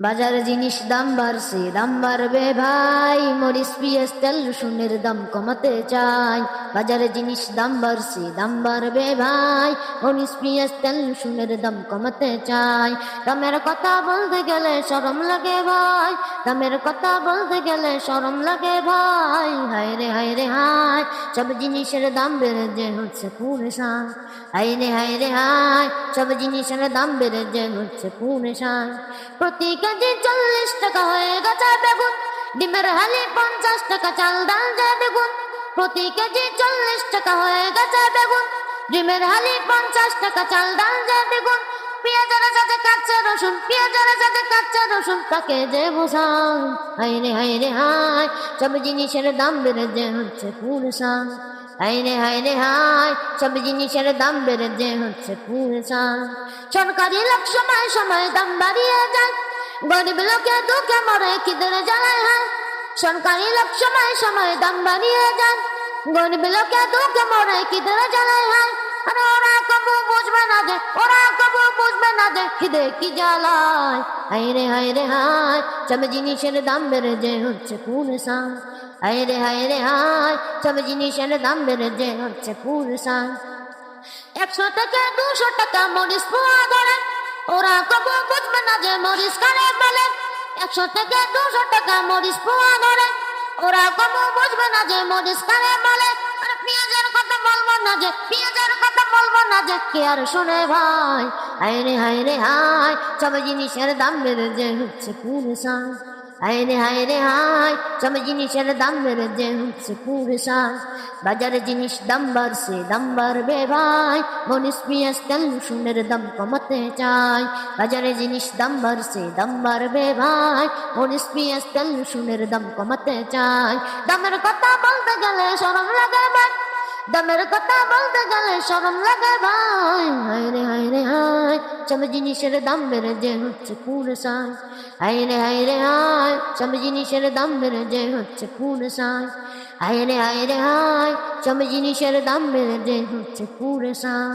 বাজার জিনিস দাম বাড়ছে, দাম বাড়বে ভাই। মরিস পিএস তেল, রসুনের দাম কমাতে চাই। বাজারে জিনিস দাম বাড়ছে, দাম বাড়বে ভাই। মরিস পিএস তেল, রসুনের দাম কমাতে চাই। দামের কথা বলতে গেলে শরম লাগে ভাই। দামের কথা বলতে গেলে শরম লাগে ভাই। হায় রে হায় রে, হায়। সব জিনিসের দাম বেড়ে যে হচ্ছে পুরে সাই হায় রে হায় রে, হায়। সব জিনিসের দাম বেড়ে যে হচ্ছে পুরে সাই প্রতি কেজি চল্লিশ টাকা হয়ে গেছে বেগুন, ডিমের হালি পঞ্চাশ টাকা, চাল ডাল যায় বেগুন। প্রতি কেজি চল্লিশ টাকা হয়ে গেছে বেগুন, ডিমের হালি পঞ্চাশ টাকা, চাল ডাল যায় বেগুন। পেঁয়াজের সাথে কাঁচা রসুন, পেঁয়াজের সাথে কাঁচা রসুন, তাকে যে বোঝান হাই রে হাই রে হাই সব জিনিসের দাম বেড়ে যে হচ্ছে পুরসান হাই রে হাই রে হাই সব জিনিসের দাম বেড়ে যে হচ্ছে পুরসান সরকারি লোক সময় সময় দাম বাড়িয়ে যায় গরিব লোকে দুঃখে মরে খিদের জ্বালায় হয় সরকারি লোক সময় সময় দাম বাড়িয়ে যায়। গরিব লোকে দুঃখে মরে খিদের জ্বালায় হয় আরে ওরা কবু বুঝবে না যে ওরা কবু বুঝবে না যে খিদে কি জ্বালায়? হাই রে হাই রে হাই সব জিনিসের দাম বেড়ে যে হচ্ছে পুরসান হাই রে হাই রে হাই সব জিনিসের দাম বেড়ে যে হচ্ছে পুরসান একশো টাকা দুশো টাকা মরিস পোয়া ধরে। ওরা কবু বুঝবে না যে মরিস কারে বলে একশো থেকে দুশো টাকা মরিস পোয়া ধরে। ওরা কবু বুঝবে না যে মরিস কারে বলে। আর পেঁয়াজের কথা বলব না যে, পেঁয়াজের কথা বলব না যে, কে আর শুনে ভাই? হায় রে হায় রে, হায়। সব জিনিসের দাম বেড়ে যে হচ্ছে পুরুষান হায় রে হায় রে, হায়। সব জিনিসের দাম বেড়ে যে হচ্ছে পুরুষান বাজারে জিনিস দাম বাড়ছে, দাম বাড়বে ভাই। মনিস পিয়াস তেল, রসুনের দাম কমাতে চাই। বাজারে জিনিস দাম বাড়ছে, দাম বাড়বে ভাই। মনিস পিয়াস তেল, রসুনের দাম কমাতে চাই। দামের কথা বলতে গেলে সরম লাগে ভাই। দামের কথা বলতে গেলে সরম লাগে ভাই। হায় রে, হায় সব জিনিসের দাম বেড়ে যে হচ্ছে পুরসাই হায় রে হায় রে হায় সব জিনিসের দাম বেড়ে যে হচ্ছে পুরসাই হায় রে হায় রে হায় সব জিনিসের দাম বেড়ে যে হচ্ছে পুরসাই